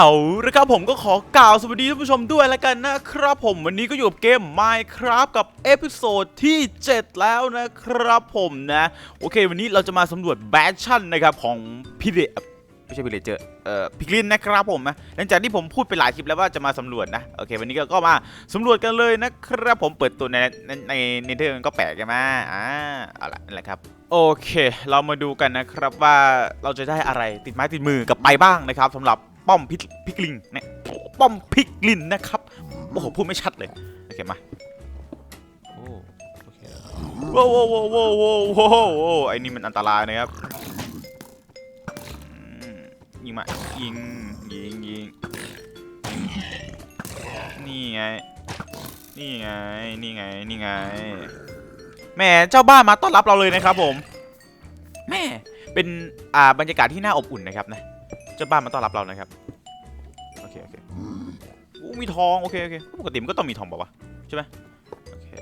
เอาละครับผมก็ขอกล่าวสวัสดีท่านผู้ชมด้วยแล้วกันนะครับผมวันนี้ก็อยู่กับเกม Minecraft กับเอพิโซดที่ 7 แล้วนะครับผมนะ โอเค วันนี้เราจะมาสำรวจแบชชั่นนะครับของพี่เดไม่ใช่พี่เดเจอเอ่อพิกลินนะครับผมนะหลังจากที่ผมพูดไปหลายคลิปแล้วว่าจะมาสำรวจนะ โอเค วันนี้ก็ก็มาสำรวจกันเลยนะครับผมเปิดตัวในในในเทอร์มันก็แปลกใช่ไหมอ่าเอาละนั่นแหละครับ โอเค เรามาดูกันนะครับว่าเราจะได้อะไรติดไม้ติดมือกลับไปบ้างนะครับสำหรับ ป้อมพิกลิงเนี่ยป้อมพิกลินนะครับโอ้โหพูดไม่ชัดเลยโอเคมาโอ้โอเคโว้โว้โว้โว้โว้โว้โว้ไอ้นี่มันอันตรายนะครับยิงมายิงยิงยิงนี่ไงนี่ไงนี่ไงนี่ไงแม่เจ้าบ้านมาต้อนรับเราเลยนะครับผมแม่เป็นอ่าบรรยากาศที่น่าอบอุ่นนะครับนะ เจ้าบ้านมาต้อนรับเรานะครับโอเคโอเคอู้มีทองโอเคโอเคปกติมันก็ต้องมีทองเปล่าวะใช่ไหมโอเค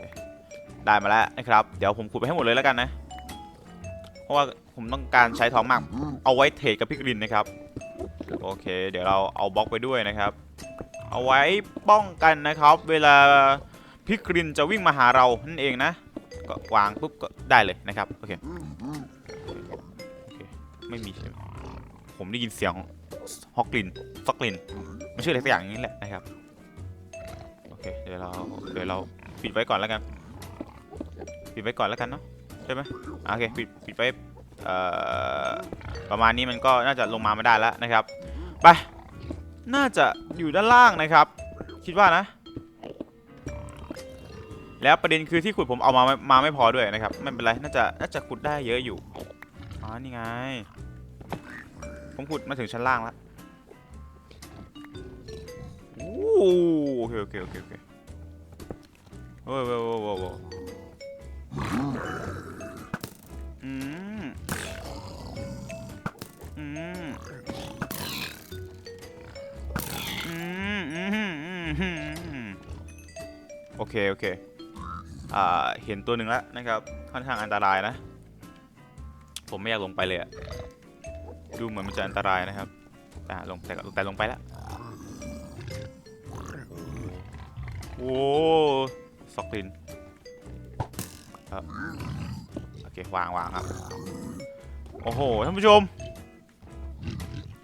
ได้มาแล้วนะครับ เดี๋ยวผมขุดไปให้หมดเลยแล้วกันนะ เพราะว่าผมต้องการใช้ทองมาก เอาไว้เทรดกับพี่กรินนะครับโอเค เดี๋ยวเราเอาบล็อกไปด้วยนะครับ เอาไว้ป้องกันนะครับ เวลาพี่กรินจะวิ่งมาหาเรานั่นเองนะ ก็วางปุ๊บก็ได้เลยนะครับโอเคโอเคไม่มีใช่ไหมผมได้ยินเสียง ฮอกลินซอกลินมันชื่ออะไรสักอย่างนี้แหละนะครับโอเคเดี๋ยวเราเดี๋ยวเราปิดไว้ก่อนแล้วกันปิดไว้ก่อนแล้วกันเนาะใช่ไหมอะโอเคปิดปิดไว้ประมาณนี้มันก็น่าจะลงมาไม่ได้แล้วนะครับไปน่าจะอยู่ด้านล่างนะครับ คิดว่านะ แล้วประเด็นคือที่ขุดผมเอามามาไม่พอด้วยนะครับไม่เป็นไรน่าจะน่าจะขุดได้เยอะอยู่อ๋อนี่ไง ผมขุดมาถึงชั้นล่างแล้วโอ้โอเคโอเคโอเคโอเคโว้ยโว้ยโว้ยโว้ยโว้ยอืมอืมอืมอืมอืมอืมโอเคโอเคอ่าเห็นตัวหนึ่งแล้วนะครับค่อนข้างอันตรายนะ ผมไม่อยากลงไปเลยอะ ดูเหมือนมันจะอันตรายนะครับแต่ลงแต่แต่ลงไปแล้วโอ้สอกลินโอเควางวางครับ โอ้โห ท่านผู้ชม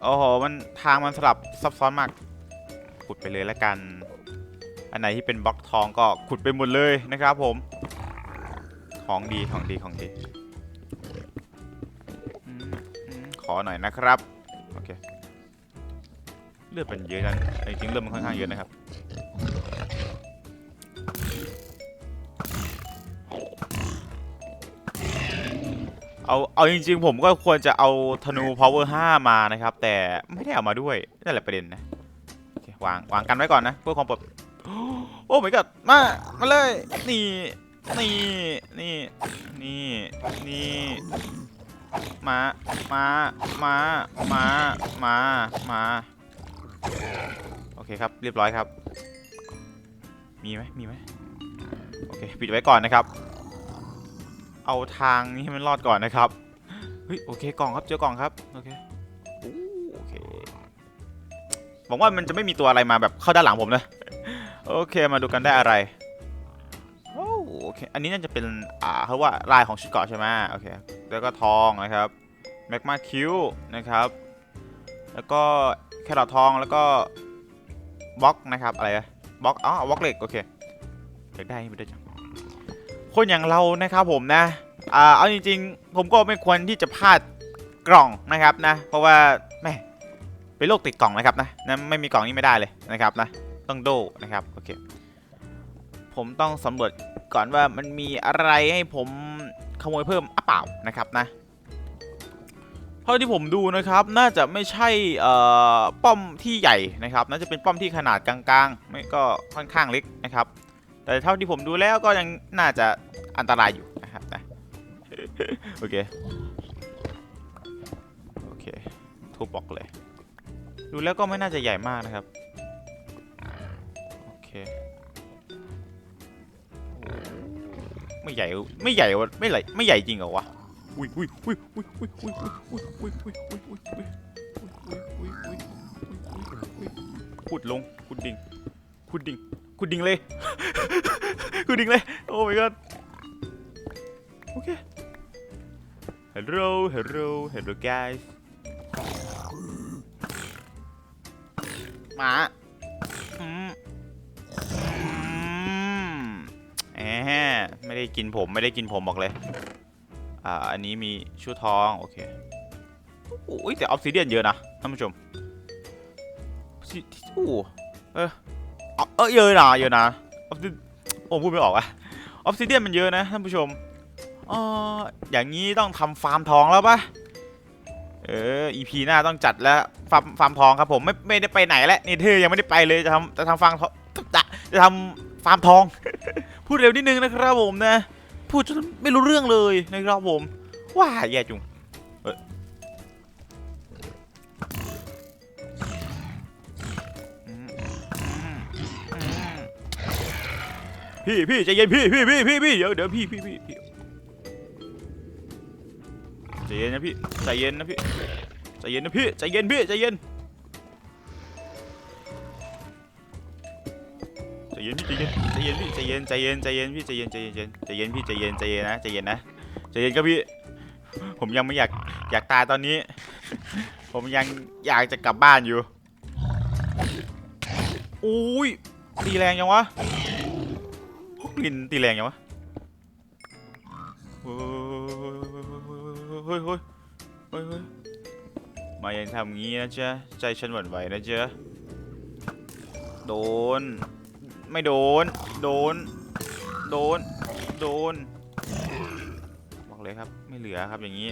โอ้โห มันทางมันสลับซับซ้อนมาก ขุดไปเลยแล้วกัน อันไหนที่เป็นบล็อกทองก็ขุดไปหมดเลยนะครับผม ของดีของดีของดี อืมขอหน่อยนะครับ โอเค เลือดเป็นเยอะนะจริงๆเลือดมันค่อนข้างเยอะนะครับ เอา เอาจริง ๆ ผมก็ควรจะเอาธนู power 5 มานะครับ แต่ไม่ได้เอามาด้วยนั่นแหละประเด็นนะ วาง วางกันไว้ก่อนนะเพื่อความปลอดโอ้ my god มา มาเลย นี่ นี่ นี่ นี่ นี่ มามามามามามาโอเคครับ เรียบร้อยครับ มีไหมมีไหมโอเค ปิดไว้ก่อนนะครับ เอาทางนี้ให้มันรอดก่อนนะครับ เฮ้ย โอเค กล่องครับ เจอกล่องครับ โอเคอู้โอเคหวังว่ามันจะไม่มีตัวอะไรมาแบบเข้าด้านหลังผมนะ โอเค มาดูกันได้อะไร เค อันนี้น่าจะเป็นอ่าเขาว่าลายของชุดเกาะใช่ไหมโอเค แล้วก็ทองนะครับแมกมาคิวนะครับ แล้วก็แครอททองแล้วก็บล็อกนะครับอะไรบล็อกอ๋อบล็อกเหล็กโอเคอยากได้ไม่ได้จังคนอย่างเรานะครับผมนะอ่าเอาจริงๆ ผมก็ไม่ควรที่จะพลาดกล่องนะครับนะ เพราะว่าแม่เป็นโรคติดกล่องนะครับนะนะไม่มีกล่องนี้ไม่ได้เลยนะครับนะต้องโดนะครับโอเค ผมต้องสำรวจก่อนว่ามันมีอะไรให้ผมขโมยเพิ่มอะเปล่านะครับนะเท่าที่ผมดูนะครับน่าจะไม่ใช่ป้อมที่ใหญ่นะครับ น่าจะเป็นป้อมที่ขนาดกลางๆไม่ก็ค่อนข้างเล็กนะครับ แต่เท่าที่ผมดูแล้วก็ยังน่าจะอันตรายอยู่นะครับนะโอเคโอเคทุบบอกเลย ดูแล้วก็ไม่น่าจะใหญ่มากนะครับโอเค ไม่ใหญ่ไม่ใหญ่วะไม่ใหญ่ไม่ใหญ่จริงเหรอวะอุ้ยอุ้ยอุ้ยอุ้ยอุ้ยอุ้ยอุ้ยอุ้ยอุ้ยอุ้ยอุ้ยอุ้ยอุ้ยอุ้ยอุ้ยอุ้ยอุ้ยขุดลงขุดดิ่งขุดดิ่งขุดดิ่งเลยขุดดิ่งเลยโอ้ my god โอเค hello hello hello guys หมาอืม แหมไม่ได้กินผมไม่ได้กินผมบอกเลย อ่า อันนี้มีชูทอง โอเคโอ้ยแต่ออฟซิเดียนเยอะนะท่านผู้ชมโอ้เออเออเยอะนะเยอะนะออฟซิโอ้พูดไม่ออกอะออฟซิเดียนมันเยอะนะท่านผู้ชมอ๋ออย่างนี้ต้องทำฟาร์มทองแล้วปะเออ EP หน้าต้องจัดแล้วฟาร์มฟาร์มทองครับผมไม่ไม่ได้ไปไหนแล้วนี่เธอยังไม่ได้ไปเลยจะทำจะทำฟาร์มทองจะจะทำ ฟาร์มทอง พูดเร็วนิดนึงนะครับผมนะ พูดจนไม่รู้เรื่องเลยนะครับผมว้าแย่จุงพี่พี่ใจเย็นพี่พี่พี่พี่พี่เดี๋ยวเดี๋ยวพี่พี่พี่พี่ใจเย็นนะพี่ใจเย็นนะพี่ใจเย็นนะพี่ใจเย็นพี่ใจเย็น เย็นพี่ใจเย็นใจเย็นพี่ใจเย็นใจเย็นใจเย็นพี่ใจเย็นใจเย็นใจเย็นพี่ใจเย็นใจเย็นนะใจเย็นนะใจเย็นครับพี่ ผมยังไม่อยากอยากตายตอนนี้ ผมยังอยากจะกลับบ้านอยู่อุ้ยตีแรงยังวะกลิ่นตีแรงยังวะเฮ้ยเฮ้ยเฮ้ยเฮ้ยเฮ้ยมายังทำงี้นะจ๊ะใจฉันหวั่นไหวนะจ๊ะโดน ไม่โดน โดน โดน โดน บอกเลยครับ ไม่เหลือครับอย่างนี้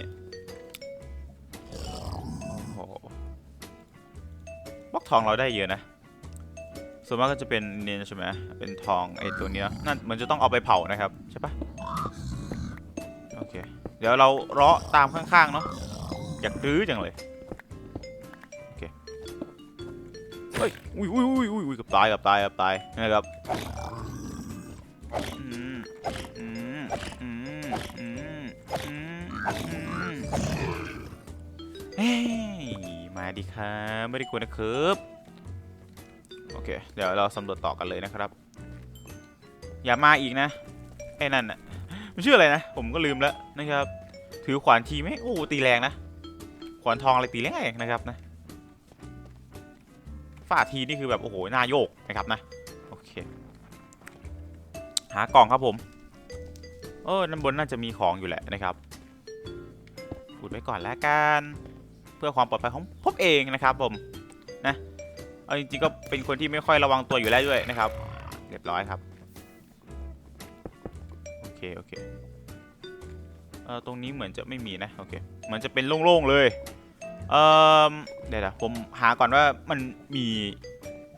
โอ้โหบล็อกทองเราได้เยอะนะ ส่วนมากก็จะเป็นเนียนใช่ไหมเป็นทองไอ้ตัวเนี้ยนั่นเหมือนจะต้องเอาไปเผานะครับ ใช่ปะโอเค เดี๋ยวเราเลาะตามข้างๆเนาะ อยากรื้อจังเลย อุ้ยอุ้ยอุ้ยอุ้ยอุ้ยกับตายกับตายกับตายนะครับอืมอืมอืมอืมอืมอืมเฮ้ยมาดีครับไม่ได้กลัวนะครับโอเค เดี๋ยวเราสำรวจต่อกันเลยนะครับ อย่ามาอีกนะไอ้นั่นน่ะมันชื่ออะไรนะ ผมก็ลืมแล้วนะครับ ถือขวานทีไหมโอ้ตีแรงนะ ขวานทองอะไรตีแรงนะครับนะ ฝ่าทีนี่คือแบบโอ้โหหน้าโยกนะครับนะโอเคหากล่องครับผมเออด้านบนน่าจะมีของอยู่แหละนะครับพูดไว้ก่อนแล้วกันเพื่อความปลอดภัยของผมเองนะครับผมนะเอาจริงๆก็เป็นคนที่ไม่ค่อยระวังตัวอยู่แล้วด้วยนะครับ เรียบร้อยครับโอเคโอเคเออตรงนี้เหมือนจะไม่มีนะโอเคเหมือนจะเป็นโล่งๆเลย เออเดี๋ยวนะผมหาก่อนว่ามันมี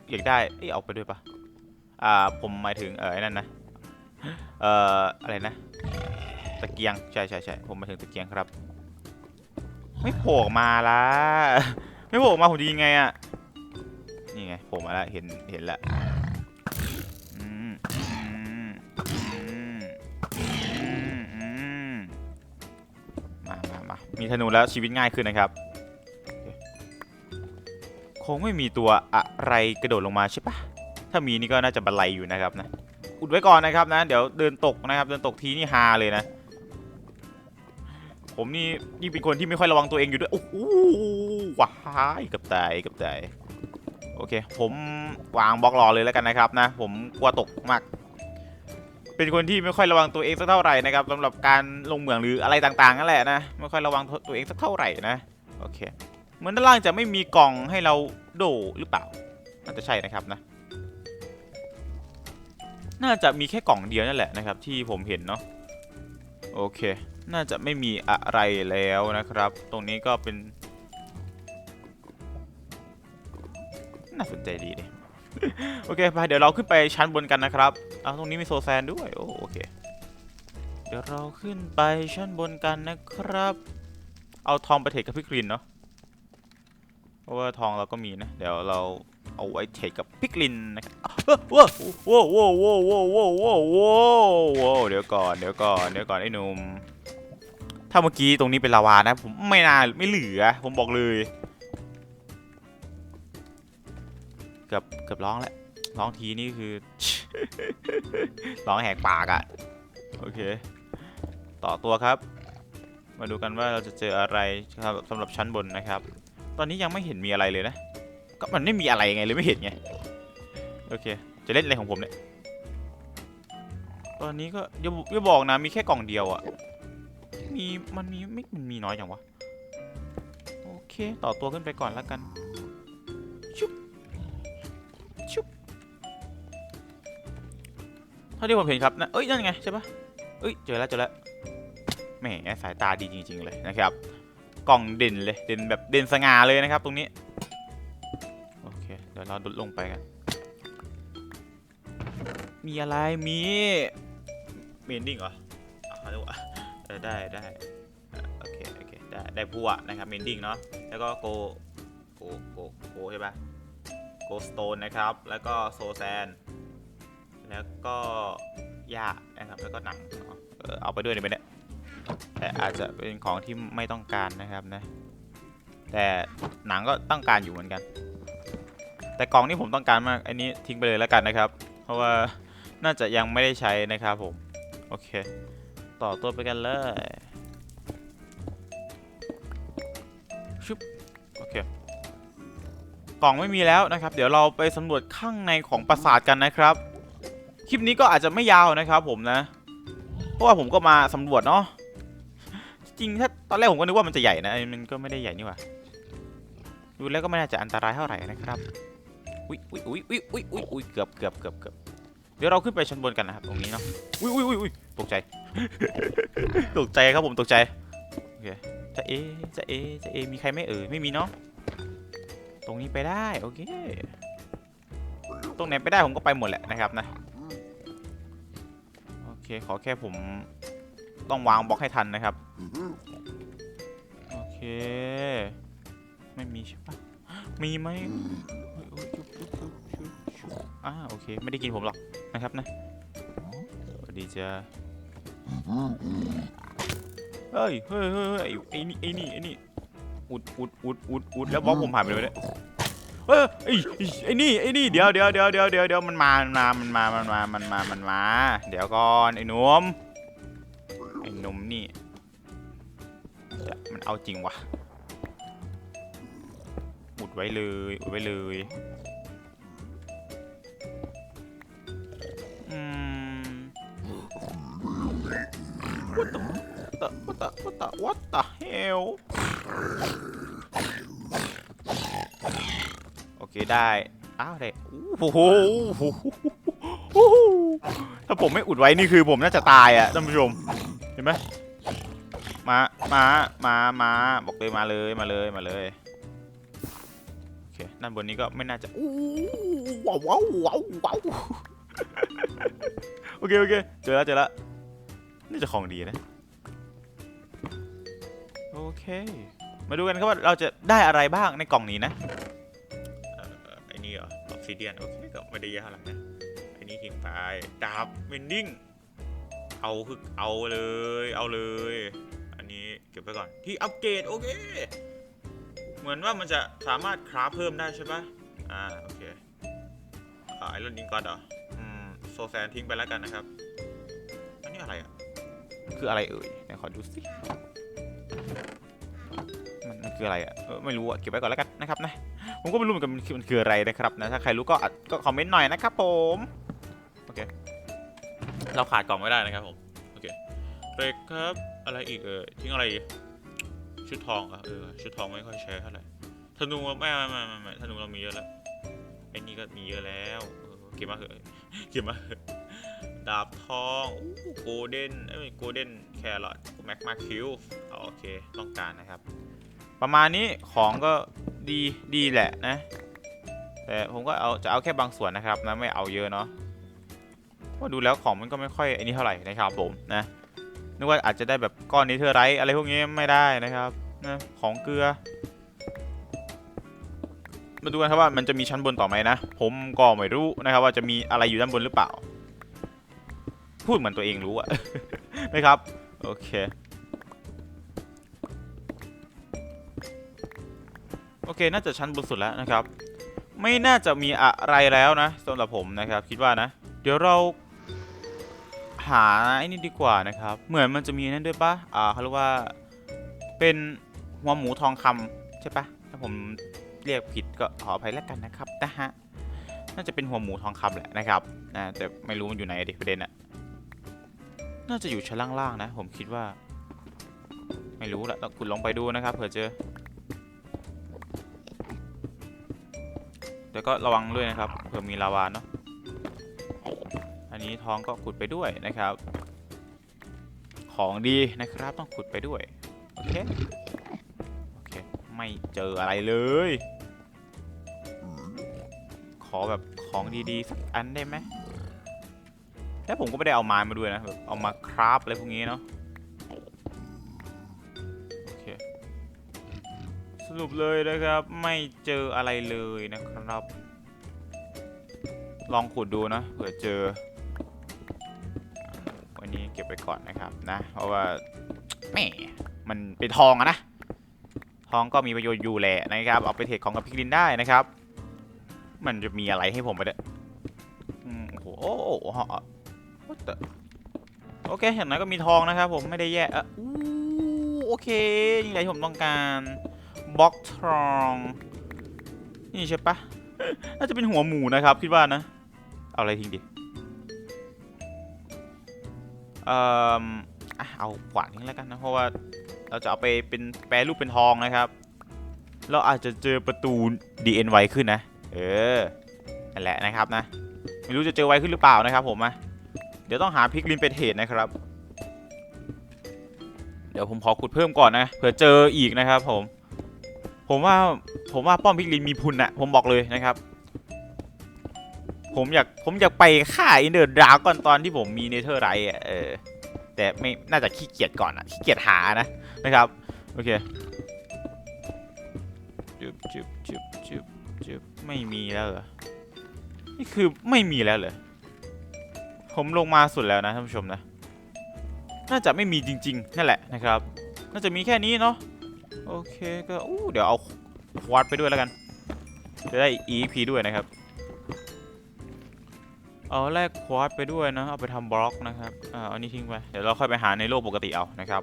อยากได้เอ้ยเอาไปด้วยปะอ่าผมหมายถึงเออไอ้นั่นนะเอ่ออะไรนะตะเกียงใช่ใช่ใช่ผมมาถึงตะเกียงครับ ไม่โผล่มาละไม่โผล่มาผมดียังไงอะนี่ไงโผล่มาแล้วเห็นเห็นแล้วมามามามีธนูแล้วชีวิตง่ายขึ้นนะครับ คงไม่มีตัวอะไรกระโดดลงมาใช่ปะถ้ามีนี่ก็น่าจะบันไลอยู่นะครับนะอุดไว้ก่อนนะครับนะ เดี๋ยวเดินตกนะครับ เดินตกทีนี่ฮาเลยนะ ผมนี่นี่เป็นคนที่ไม่ค่อยระวังตัวเองอยู่ด้วยโอ้โหว้ายกับตายกับตายโอเค ผมวางบล็อกรอเลยแล้วกันนะครับนะ ผมกลัวตกมาก เป็นคนที่ไม่ค่อยระวังตัวเองสักเท่าไหร่นะครับสำหรับการลงเหมืองหรืออะไรต่างๆนั่นแหละนะไม่ค่อยระวังตัวเองสักเท่าไหร่นะโอเค เหมือนด้านล่างจะไม่มีกล่องให้เราโดหรือเปล่า น่าจะใช่นะครับนะ น่าจะมีแค่กล่องเดียวนั่นแหละนะครับ ที่ผมเห็นเนาะ โอเค น่าจะไม่มีอะไรแล้วนะครับ ตรงนี้ก็เป็น น่าสนใจดีดิโอเคไปเดี๋ยวเราขึ้นไปชั้นบนกันนะครับ เอาตรงนี้มีโซแซนด้วย โอโอเค เดี๋ยวเราขึ้นไปชั้นบนกันนะครับ เอาทองไปเทรดกับพี่กรีนเนาะ เพราะว่าทองเราก็มีนะ เดี๋ยวเราเอาไว้เทรดกับพิกลินนะครับว้าวว้าวว้าวว้าวว้าวว้าวว้าวว้าวเดี๋ยวก่อนเดี๋ยวก่อนเดี๋ยวก่อนไอ้หนุ่มถ้าเมื่อกี้ตรงนี้เป็นลาวานะ ผมไม่น่าไม่เหลือ ผมบอกเลยกกือบเกือบร้องแล้วร้องทีนี่คือ ร้องแหกปากอะโอเค ต่อตัวครับ มาดูกันว่าเราจะเจออะไรครับสำหรับชั้นบนนะครับ ตอนนี้ยังไม่เห็นมีอะไรเลยนะ ก็มันไม่มีอะไรไงเลยไม่เห็นไง โอเค จะเล่นอะไรของผมเนี่ย ตอนนี้ก็อย่าอย่าบอกนะ มีแค่กล่องเดียวอะมี มันมีไม่ มันมีน้อยจังวะ โอเค ต่อตัวขึ้นไปก่อนแล้วกัน ชุบ ชุบ เท่าที่ผมเห็นครับนะเอ้ย นั่นไงใช่ปะเอ้ย เจอแล้วเจอแล้วแหมสายตาดีจริง ๆ เลยนะครับ กล่องเด่นเลยเด่นแบบเด่นสง่าเลยนะครับ ตรงนี้โอเคเดี๋ยวเราลดลงไปกันมีอะไรมีเมนดิ้งเหรอเอาดูอะเออได้ได้โอเคโอเคได้ได้พัวนะครับเมนดิ้งเนาะแล้วก็โกโกโกโกใช่ปะโกสโตนนะครับ แล้วก็โซแซน แล้วก็หญ้านะครับแล้วก็หนังเนาะเออเอาไปด้วยในไปเนี่ย แต่อาจจะเป็นของที่ไม่ต้องการนะครับนะ แต่หนังก็ต้องการอยู่เหมือนกัน แต่กล่องนี่ผมต้องการมาก อันนี้ทิ้งไปเลยแล้วกันนะครับ เพราะว่าน่าจะยังไม่ได้ใช้นะครับผม โอเค ต่อตัวไปกันเลยชุบโอเคกล่องไม่มีแล้วนะครับ เดี๋ยวเราไปสำรวจข้างในของปราสาทกันนะครับ คลิปนี้ก็อาจจะไม่ยาวนะครับผมนะ เพราะว่าผมก็มาสำรวจเนาะ ริงๆถ้าตอนแรกผมก็นึกว่ามันจะใหญ่นะ มันก็ไม่ได้ใหญ่นี่หว่า ดูแล้วก็ไม่น่าจะอันตรายเท่าไหร่นะครับ อุ้ยอุ้ยอุ้ยอุ้ยอุ้ยอุ้ยอุ้ยเกือบเกือบเกือบเกือบเดี๋ยวเราขึ้นไปชั้นบนกันนะครับตรงนี้เนาะ อุ้ยอุ้ยอุ้ยอุ้ยตกใจ ตกใจครับผมตกใจ โอเค จะเอ จะเอ จะเอ มีใครไม่เอ่ย ไม่มีเนาะ ตรงนี้ไปได้โอเค ตรงไหนไปได้ผมก็ไปหมดแหละนะครับนะ โอเคขอแค่ผม ต้องวางบล็อกให้ทันนะครับ โอเค ไม่มีใช่ปะมีไหมเฮ้ยเฮ้ยชุบชุบชุบชุบชุบอ่าโอเค ไม่ได้กินผมหรอกนะครับนะสวัสดีจ้าเฮ้ยเฮ้ยเฮ้ยเฮ้ยไอ้นี่ไอ้นี่ไอ้นี่อุดอุดอุดอุดอุดแล้วบล็อกผมหายไปเลยเนี่ยเฮ้ยไอ้ไอ้ไอ้นี่ไอ้นี่เดี๋ยวเดี๋ยวเดี๋ยวเดี๋ยวเดี๋ยวเดี๋ยวมันมามันมามันมามันมามันมามันมา เดี๋ยวก่อนไอ้หนุ่มไอ้ห นี่มันเอาจริงวะอุดไว้เลยอุดไว้เลยอืม what the what the what the what the hell โอเคได้ อ้าวได้โอ้โหโอ้โหถ้าผมไม่อุดไว้นี่คือผมน่าจะตายอะท่านผู้ชม เห็นไหม มามามามาบอกเลยมาเลยมาเลยมาเลยโอเคด้านบนนี้ก็ไม่น่าจะอู้ว้าวว้าวว้าวโอเคโอเคเจอแล้วเจอแล้วนี่จะของดีนะโอเคมาดูกันครับว่าเราจะได้อะไรบ้างในกล่องนี้นะอ่อไอ้นี่เหรอออฟซิเดียนโอเคก็ไม่ได้เยอะเท่าไหร่นะไอ้นี่ทิ้งไปดาบวินดิ้งเอาคือเอาเลย เอาเลย นี้เก็บไว้ก่อน ที่อัปเกรดโอเค เหมือนว่ามันจะสามารถคราฟเพิ่มได้ใช่ปะอ่าโอเคไอรอนดิงก่อนเหรออืมโซแซนทิ้งไปแล้วกันนะครับ อันนี้อะไรอะ คืออะไรเอ่ยไหนขอดูสิมันมันคืออะไรอะเออไม่รู้อะเก็บไว้ก่อนแล้วกันนะครับนะผมก็ไม่รู้เหมือนกันมันคืออะไรนะครับนะถ้าใครรู้ก็ก็คอมเมนต์หน่อยนะครับผมโอเคเราขาดกล่องไม่ได้นะครับผมโอเคเบรกครับ อะไรอีกเออทิ้งอะไรอีกชุดทองอะเออชุดทองไม่ค่อยใช้เท่าไหร่ธนูไม่ไม่ไม่ไม่ไม่ธนูเรามีเยอะแล้วไอ้นี่ก็มีเยอะแล้วเก็บมาเถอะเก็บมาเถอะดาบทองโกลเด้นเอ้โกลเด้นแครอทแม็กมาคิวโอเคต้องการนะครับ ประมาณนี้ของก็ดีดีแหละนะแต่ผมก็เอาจะเอาแค่บางส่วนนะครับนะไม่เอาเยอะเนาะเพราดูแล้วของมันก็ไม่ค่อยไอ้นี่เท่าไหร่นะครับผมนะ นึกว่าอาจจะได้แบบก้อนนี้เธอไรอะไรพวกนี้ไม่ได้นะครับนะของเกลือ มาดูกันครับว่ามันจะมีชั้นบนต่อไหมนะ ผมก็ไม่รู้นะครับ ว่าจะมีอะไรอยู่ด้านบนหรือเปล่า พูดเหมือนตัวเองรู้อะนะครับ โอเคโอเค น่าจะชั้นบนสุดแล้วนะครับ ไม่น่าจะมีอะไรแล้วนะสำหรับผมนะครับ คิดว่านะ เดี๋ยวเรา หาไอ้นี่ดีกว่านะครับ เหมือนมันจะมีนั่นด้วยปะอ่าเขาเรียกว่าเป็นหัวหมูทองคำใช่ปะถ้าผมเรียกผิดก็ขออภัยแล้วกันนะครับนะฮะน่าจะเป็นหัวหมูทองคำแหละนะครับนะแต่ไม่รู้มันอยู่ไหนดิประเด็นอะน่าจะอยู่ชั้นล่างๆนะ ผมคิดว่า ไม่รู้ละต้องคุณลองไปดูนะครับเผื่อเจอเดี๋ยวก็ระวังด้วยนะครับเผื่อมีลาวาเนาะ อันนี้ท้องก็ขุดไปด้วยนะครับ ของดีนะครับต้องขุดไปด้วย โอเค โอเค ไม่เจออะไรเลย ขอแบบของดีๆสักอันได้ไหมแล้วผมก็ไม่ได้เอาไม้มาด้วยนะแบบเอามาคราฟอะไรพวกนี้เนาะโอเคสรุปเลยนะครับ ไม่เจออะไรเลยนะครับ ลองขุดดูนะเผื่อเจอ ไปก่อนนะครับนะ เพราะว่าแม่มันเป็นทองอะนะ ทองก็มีประโยชน์อยู่แหละนะครับ เอาไปเทรดของกับพิกลินได้นะครับ มันจะมีอะไรให้ผมไปเด้ออืมโอ้โหโอเคอย่างน้อยก็มีทองนะครับ ผมไม่ได้แย่เอออู้โอเคนี่แหละที่ผมต้องการบล็อกทองนี่ใช่ปะน่าจะเป็นหัวหมูนะครับคิดว่านะ เอาอะไรทิ้งดิ เอ่อเอาขวานทิ้แล้วกันนะ เพราะว่าเราจะเอาไปเป็นแปรรูปเป็นทองนะครับ เราอาจจะเจอประตู DN ไวขึ้นนะ เออ นั่นแหละนะครับนะ ไม่รู้จะเจอไวขึ้นหรือเปล่านะครับผมอะเดี๋ยวต้องหาพิกลินไปเทรดนะครับ เดี๋ยวผมขอขุดเพิ่มก่อนนะเผื่อเจออีกนะครับผม ผมว่าผมว่าป้อมพิกลินมีพุนอะผมบอกเลยนะครับ ผมอยากผมอยากไปฆ่าอินเดอร์ดราก่อนตอนที่ผมมีเนเธอร์ไรท์อะเออแต่ไม่น่าจะขี้เกียจก่อนอะขี้เกียจหานะนะครับโอเคจุบจุบจุบจุบจุบไม่มีแล้วเหรอนี่คือไม่มีแล้วเหรอผมลงมาสุดแล้วนะท่านผู้ชมนะ น่าจะไม่มีจริงๆนั่นแหละนะครับ น่าจะมีแค่นี้เนาะโอเคก็อู้เดี๋ยวเอาควอดไปด้วยแล้วกัน จะได้ EP ด้วยนะครับ เอาแลกควอดไปด้วยนะ เอาไปทำบล็อกนะครับ อ่า เอานี้ทิ้งไป เดี๋ยวเราค่อยไปหาในโลกปกติเอานะครับ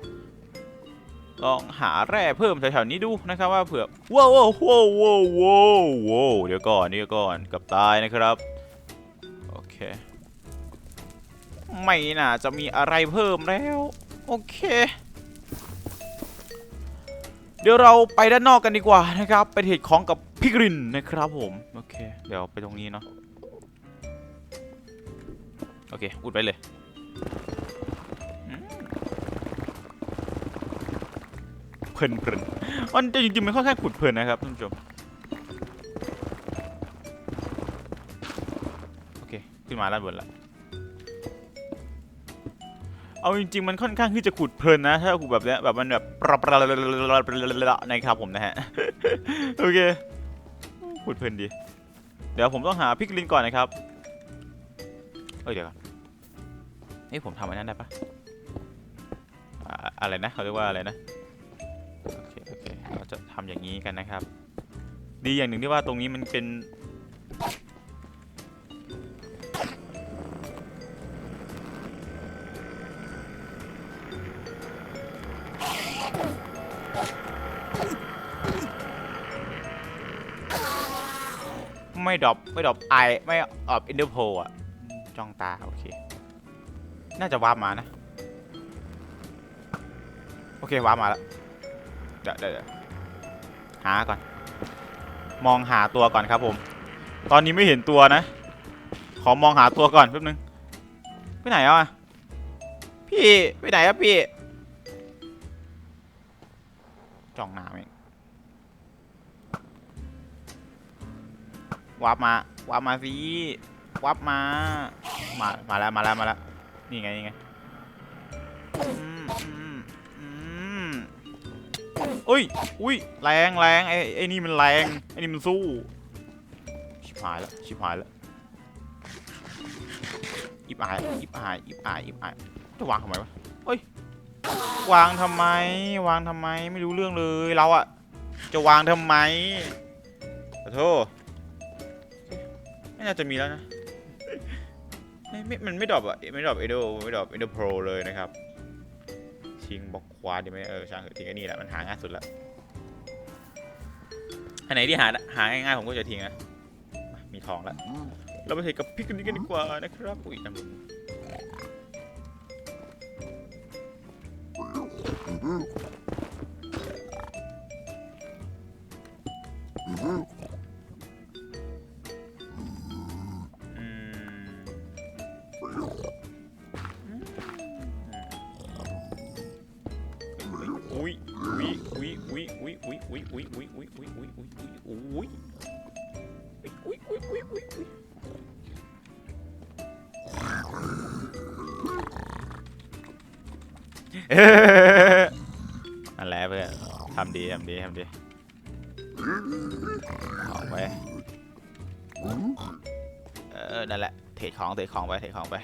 ลองหาแร่เพิ่มแถวๆนี้ดูนะครับว่าเผื่อ ว้าวว้าวว้าวว้าวว้าวเดี๋ยวก่อนเดี๋ยวก่อนกับตายนะครับ โอเค ไม่น่าจะมีอะไรเพิ่มแล้ว โอเคเดี๋ยวเราไปด้านนอกกันดีกว่านะครับ ไปเทรดของกับพิกรินนะครับผม โอเค เดี๋ยวไปตรงนี้เนาะ โอเค อุดไปเลยอืมเพลินเพลินมันจริงๆมันค่อนข้างขุดเพลินนะครับท่านผู้ชม โอเค ขึ้นมาด้านบนละเอาจริงๆมันค่อนข้างที่จะขุดเพลินนะ ถ้าขุดแบบเนี้ยแบบมันแบบปรับนะครับผมนะฮะ โอเค ขุดเพลินดี เดี๋ยวผมต้องหาพิกลินก่อนนะครับ เอ้ยเดี๋ยวก่อน นี่ผมทำอันนั้นได้ปะอะไรนะเขาเรียกว่าอะไรนะโอเคโอเคเราจะทำอย่างนี้กันนะครับ ดีอย่างหนึ่งที่ว่าตรงนี้มันเป็นไม่ดรอปไม่ดรอปไอไม่ออบอินเดอร์โพอะ จ้องตา โอเค น่าจะวาร์ปมานะ โอเควาร์ปมาแล้วเดี๋ยวเดี๋ยวหาก่อน มองหาตัวก่อนครับผม ตอนนี้ไม่เห็นตัวนะ ขอมองหาตัวก่อนแป๊บนึงไปไหนอะพี่ไปไหนอะพี่จ้องน้าเองวาร์ปมาวาร์ปมาสิวาร์ปมา มา มาแล้ว มาแล้ว มาแล้ว นี่ไงนี่ไงอุ้ยอุ้ยแรงแรงไอ้ไอ้นี่มันแรงไอ้นี่มันสู้ ชิบหายแล้วชิบหายแล้วอิบอายอิบอายอิบอายอิบอายจะวางทำไมวะเฮ้ยวางทำไม วางทำไมไม่รู้เรื่องเลยเราอะจะวางทำไมขอโทษไม่น่าจะมีแล้วนะ ไม่ไม่ มันไม่ดรอปอะไม่ดรอปเอโดไม่ดรอปเอโดโปรเลยนะครับทิ้งบล็อกควาดีไหมเออช่างเถอะทิ้งไอ้นี่แหละ มันหาง่ายสุดละอันไหนที่หาหาง่ายๆผมก็จะทิ้งนะ มีทองแล้วเราไปเทกับพริกกันนี้กันดีกว่านะครับ อุ้ยน้ำมันอื อุ้ยอุ้ยอุ้ยอุ้ยอุ้ยอุ้ยอุ้ยอุ้ยอุ้ยอุ้ยอุ้ยอุ้ยอุ้ยอุ้ยอุ้ยอุ้ยนั่นแหละเพื่อนทำดีทำดีทำดีออกไปเออนั่นแหละเทดของเทดของไปเทดของไป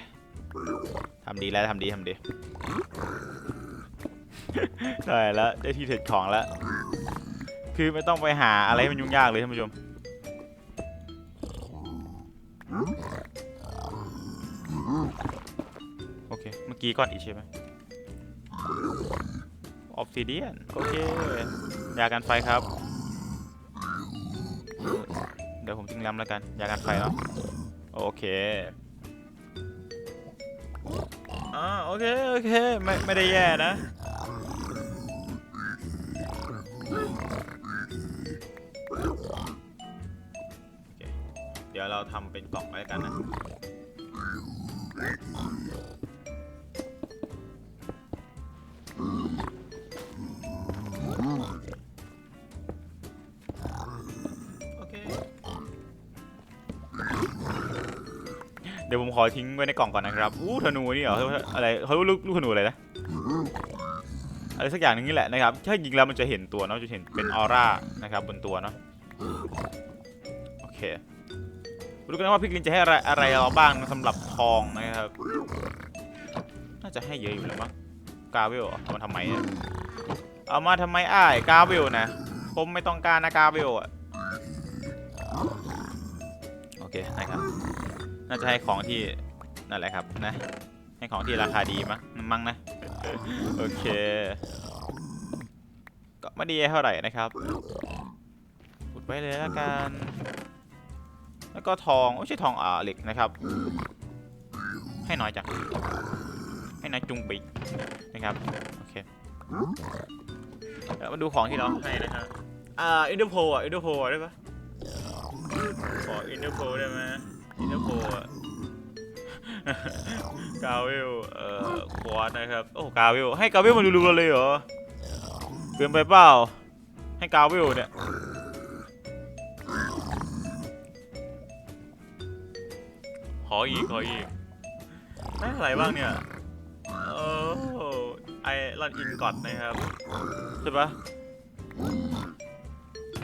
ทำดีแล้วทำดีทำดีได้แล้วได้ที่เทดของแล้ว คือไม่ต้องไปหาอะไรให้มันยุ่งยากเลยท่านผู้ชม โอเค เมื่อกี้ก้อนอีกใช่ไหมออฟซิเดียน โอเค ยากันไฟครับ เดี๋ยวผมจิ้งล้ำแล้วกัน ยากันไฟเนาะ โอเคอ่าโอเค โอเค ไม่ ไม่ได้แย่นะ ยวเราทำเป็นกล่องไว้กันนะเดี๋ยวผมขอทิ้งไว้ในกล่องก่อนนะครับ อู้ธนูนี่เหรออะไรเขาลูกลูกธนูอะไรนะ อะไรสักอย่างนึงนี่แหละนะครับ ถ้ายิงแล้วมันจะเห็นตัวเนาะ จะเห็นเป็นออร่านะครับบนตัวเนาะ โอเค ดูกันว่าพี่กลินจะให้อะไรอะไรเราบ้างสำหรับทองนะครับ น่าจะให้เยอะอยู่แล้วมั้งกาเวลเอามาทำไมเอามาทำไมอ้ายกาเวลนะผมไม่ต้องการนะกาเวลอะโอเคนะครับ น่าจะให้ของที่นั่นแหละครับนะ ให้ของที่ราคาดีมั้งมั้งนะ โอเค ก็ไม่ดีเท่าไหร่นะครับอุดไว้เลยละกัน แล้วก็ทองไม่ใช่ทองอ่าเหล็กนะครับ ให้น้อยจังให้น้อยจุงปีนะครับโอเคเดี๋ยวมาดูของที่เราให้นะฮะอ่าอินเตอร์โพอะอินเตอร์โพได้ปะขออินเตอร์โพได้ไหมอินเตอร์โพอะกาเวลเอ่อควอดนะครับโอ้กาเวลให้กาเวลมาดูๆเลยเหรอเกินไปเปล่าให้กาเวลเนี่ย ขออีกขออีกได้อะไรบ้างเนี่ยโอ้ไอรอนอินก่อนนะครับใช่ปะ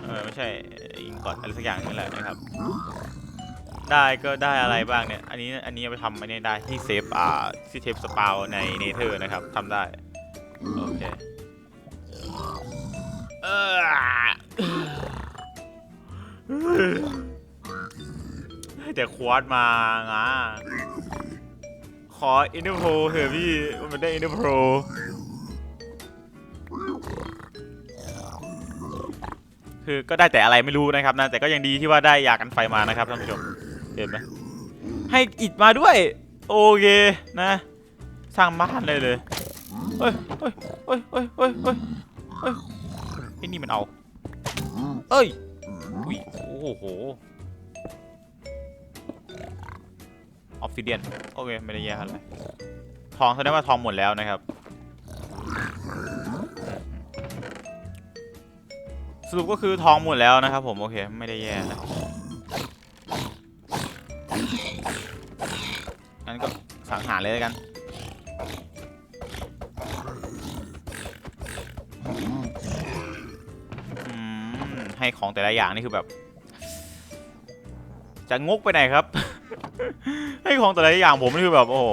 เออไม่ใช่อินก่อนอะไรสักอย่างนี่แหละนะครับ ได้ก็ได้อะไรบ้างเนี่ย อันนี้อันนี้เอาไปทำอันนี้ได้ที่เซฟอ่าที่เทปสปาวในเนเธอร์นะครับทำได้โอเคเออ แต่ควอดมาอะขออินเตอร์โพเถอะพี่ มันได้อินเตอร์โพคือก็ได้แต่อะไรไม่รู้นะครับนะแต่ก็ยังดีที่ว่าได้ยากันไฟมานะครับท่านผู้ชมเห็นไหมให้อิดมาด้วย โอเคนะสร้างบ้านเลยเลยเฮ้ยเฮ้ยเฮ้ยเฮ้ยเฮ้ยเฮ้ยเฮ้ยไอ้นี่มันเอาเอ้ยโอ้โห ออฟฟิเดียนโอเค ไม่ได้แย่อะไรทองแสดงว่าทองหมดแล้วนะครับ สรุปก็คือทองหมดแล้วนะครับผมโอเค ไม่ได้แย่นะงั้นก็สังหารเลยแล้วกันให้ของแต่ละอย่างนี่คือแบบ จะงกไปไหนครับ ให้ของแต่ละอย่างผมนี่คือแบบโอ้โห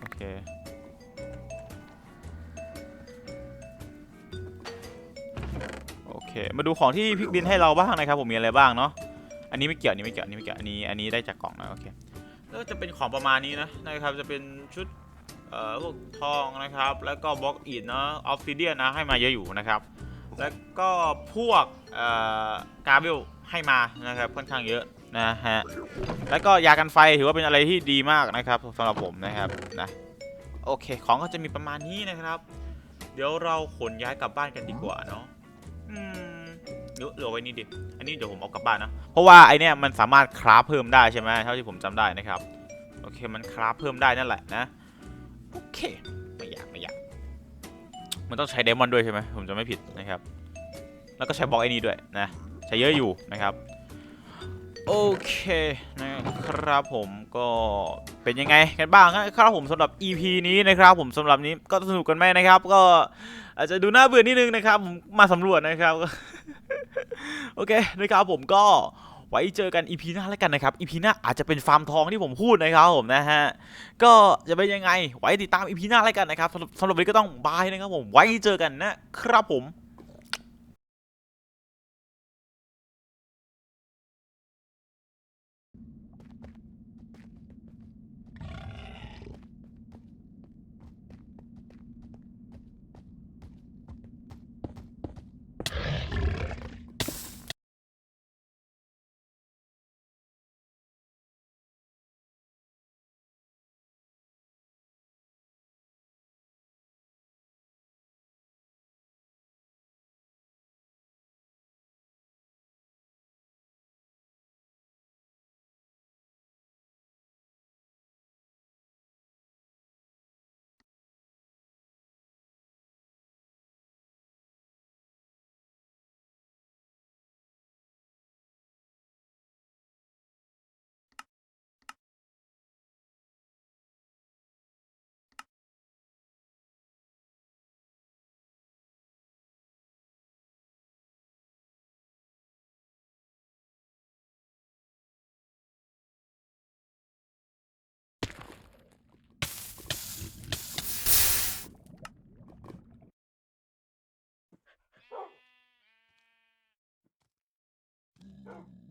โอเคโอเค มาดูของที่พิกดินให้เราบ้างนะครับผมมีอะไรบ้างเนาะอันนี้ไม่เกี่ยวอันนี้ไม่เกี่ยวอันนี้ไม่เกี่ยวอันนี้อันนี้ได้จากกล่องนะโอเคก็จะเป็นของประมาณนี้นะนะครับจะเป็นชุดเอ่อพวกทองนะครับ แล้วก็บล็อกอิฐนาะออฟฟิเดียนะให้มาเยอะอยู่นะครับ แล้วก็พวกเอ่อกาเบล ให้มานะครับค่อนข้างเยอะนะฮะแล้วก็ยากันไฟถือว่าเป็นอะไรที่ดีมากนะครับสำหรับผมนะครับนะโอเค ของก็จะมีประมาณนี้นะครับ เดี๋ยวเราขนย้ายกลับบ้านกันดีกว่าเนาะอืมเดี๋ยวเหลือไว้นี่ดิอันนี้เดี๋ยวผมเอากลับบ้านนะเพราะว่าไอเนี้ยมันสามารถคราฟเพิ่มได้ใช่ไหมเท่าที่ผมจำได้นะครับโอเคมันคราฟเพิ่มได้นั่นแหละนะโอเคไม่อยากไม่อยากมันต้องใช้เดมอนด้วยใช่ไหมผมจะไม่ผิดนะครับ แล้วก็ใช้บล็อกไอ้นี้ด้วยนะ ช้เยอะอยู่นะครับโอเคนะครับผมก็เป็นยังไงกันบ้างครับผมสำหรับ EP นี้นะครับผมสำหรับนี้ก็สนุกกันไหมนะครับ ก็อาจจะดูน่าเบื่อนิดนึงนะครับผมมาสำรวจนะครับโอเคนะครับผมก็ไว้เจอกัน EP หน้าแล้วกันนะครับ EP หน้าอาจจะเป็นฟาร์มทองที่ผมพูดนะครับผมนะฮะก็จะเป็นยังไงไว้ติดตามอีพีหน้าแล้วกันนะครับสำหรับสำหรับวันนี้ก็ต้องบายนะครับผมไว้เจอกันนะครับผม Oh.